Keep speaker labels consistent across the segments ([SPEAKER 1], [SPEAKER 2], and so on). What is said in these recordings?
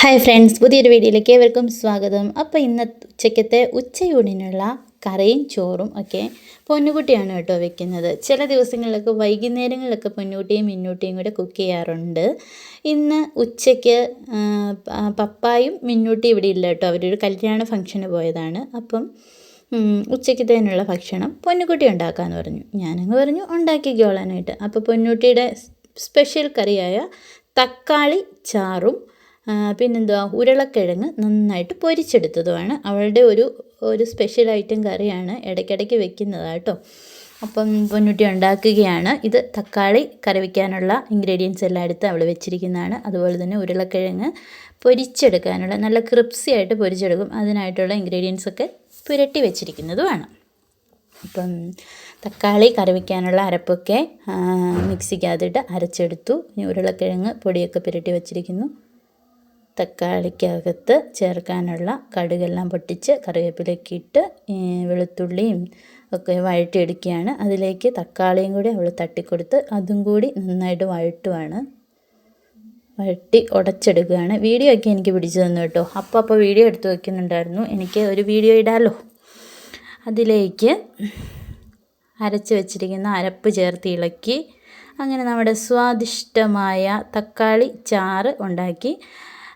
[SPEAKER 1] Hi friends പുതിയൊരു വീഡിയോയിലേക്ക് ഏവർക്കും സ്വാഗതം. അപ്പോൾ ഇന്ന് ഉച്ചയ്ക്കത്തെ ഉച്ചയൂണിനുള്ള കറിയും ചോറും ഒക്കെ പൊന്നുകുട്ടിയാണ് കേട്ടോ വെക്കുന്നത്. ചില ദിവസങ്ങളിലൊക്കെ വൈകുന്നേരങ്ങളിലൊക്കെ പൊന്നുകുട്ടിയും മിന്നൂട്ടിയും കൂടെ കുക്ക് ചെയ്യാറുണ്ട്. ഇന്ന് ഉച്ചയ്ക്ക് പപ്പായും മിന്നൂട്ടിയും ഇവിടെ ഇല്ല കേട്ടോ. അവരൊരു കല്യാണ ഫംഗ്ഷന് പോയതാണ്. അപ്പം ഉച്ചയ്ക്കത്തേനുള്ള ഭക്ഷണം പൊന്നുകുട്ടി ഉണ്ടാക്കാമെന്ന് പറഞ്ഞു. ഞാനങ്ങ് പറഞ്ഞു ഉണ്ടാക്കിക്കോളാനായിട്ട്. അപ്പോൾ പൊന്നുകുട്ടിയുടെ സ്പെഷ്യൽ കറിയായ തക്കാളി ചാറും പിന്നെന്തുവാ? ഉരുളക്കിഴങ്ങ് നന്നായിട്ട് പൊരിച്ചെടുത്തതുമാണ്. അവളുടെ ഒരു ഒരു സ്പെഷ്യൽ ഐറ്റം കറിയാണ് ഇടയ്ക്കിടയ്ക്ക് വെക്കുന്നതാണ് കേട്ടോ. അപ്പം പൊന്നുട്ടി ഉണ്ടാക്കുകയാണ്. ഇത് തക്കാളി കറി വയ്ക്കാനുള്ള ഇൻഗ്രീഡിയൻസ് എല്ലാം എടുത്ത് അവൾ വെച്ചിരിക്കുന്നതാണ്. അതുപോലെ തന്നെ ഉരുളക്കിഴങ്ങ് പൊരിച്ചെടുക്കാനുള്ള നല്ല ക്രിപ്സി ആയിട്ട് പൊരിച്ചെടുക്കും. അതിനായിട്ടുള്ള ഇൻഗ്രീഡിയൻസ് ഒക്കെ പുരട്ടി വെച്ചിരിക്കുന്നതുമാണ്. അപ്പം തക്കാളി കറി വയ്ക്കാനുള്ള അരപ്പൊക്കെ മിക്സിക്കകത്തിട്ട് അരച്ചെടുത്തു. ഉരുളക്കിഴങ്ങ് പൊടിയൊക്കെ പുരട്ടി വെച്ചിരിക്കുന്നു. തക്കാളിക്കകത്ത് ചേർക്കാനുള്ള കടുകെല്ലാം പൊട്ടിച്ച് കറിവേപ്പിലേക്ക് ഇട്ട് വെളുത്തുള്ളിയും ഒക്കെ വഴറ്റിയെടുക്കുകയാണ്. അതിലേക്ക് തക്കാളിയും കൂടി അവൾ തട്ടിക്കൊടുത്ത് അതും കൂടി നന്നായിട്ട് വഴറ്റുവാണ്. വഴറ്റി ഉടച്ചെടുക്കുകയാണ്. വീഡിയോ ഒക്കെ എനിക്ക് പിടിച്ചു തന്നു കേട്ടോ. അപ്പോൾ അപ്പോൾ വീഡിയോ എടുത്ത് വയ്ക്കുന്നുണ്ടായിരുന്നു എനിക്ക് ഒരു വീഡിയോ ഇടാമല്ലോ അതിലേക്ക് അരച്ച് വെച്ചിരിക്കുന്ന അരപ്പ് ചേർത്ത് ഇളക്കി അങ്ങനെ നമ്മുടെ സ്വാദിഷ്ടമായ തക്കാളി ചാറ് ഉണ്ടാക്കി.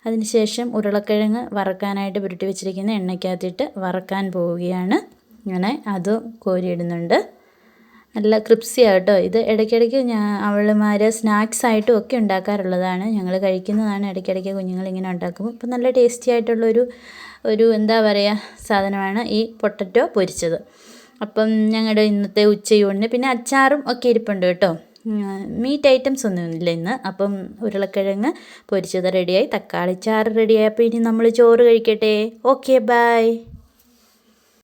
[SPEAKER 1] അതിനുശേഷം ഉരുളക്കിഴങ്ങ് വറക്കാനായിട്ട് പുരട്ടി വെച്ചിരിക്കുന്ന എണ്ണയ്ക്കകത്തിട്ട് വറക്കാൻ പോവുകയാണ്. അങ്ങനെ അത് കോരിയിടുന്നുണ്ട്. നല്ല ക്രിപ്സി ആട്ടോ ഇത്. ഇടയ്ക്കിടയ്ക്ക് ഞാൻ അവളുമാർ സ്നാക്സ് ആയിട്ടും ഒക്കെ ഉണ്ടാക്കാറുള്ളതാണ്. ഞങ്ങൾ കഴിക്കുന്നതാണ് ഇടയ്ക്കിടയ്ക്ക് കുഞ്ഞുങ്ങൾ ഇങ്ങനെ ഉണ്ടാക്കും അപ്പം നല്ല ടേസ്റ്റി ആയിട്ടുള്ളൊരു ഒരു എന്താ പറയുക സാധനമാണ് ഈ പൊട്ടറ്റോ പൊരിച്ചത്. അപ്പം ഞങ്ങളുടെ ഇന്നത്തെ ഉച്ചയൂണിന് പിന്നെ അച്ചാറും ഒക്കെ ഇരിപ്പുണ്ട് കേട്ടോ. മീറ്റ് ഐറ്റംസ് ഒന്നുമില്ല ഇന്ന്. അപ്പം ഉരുളക്കിഴങ്ങ് പൊരിച്ചത് റെഡിയായി തക്കാളി ചാറ് റെഡിയായി അപ്പോൾ ഇനി നമ്മൾ ചോറ് കഴിക്കട്ടെ. Okay bye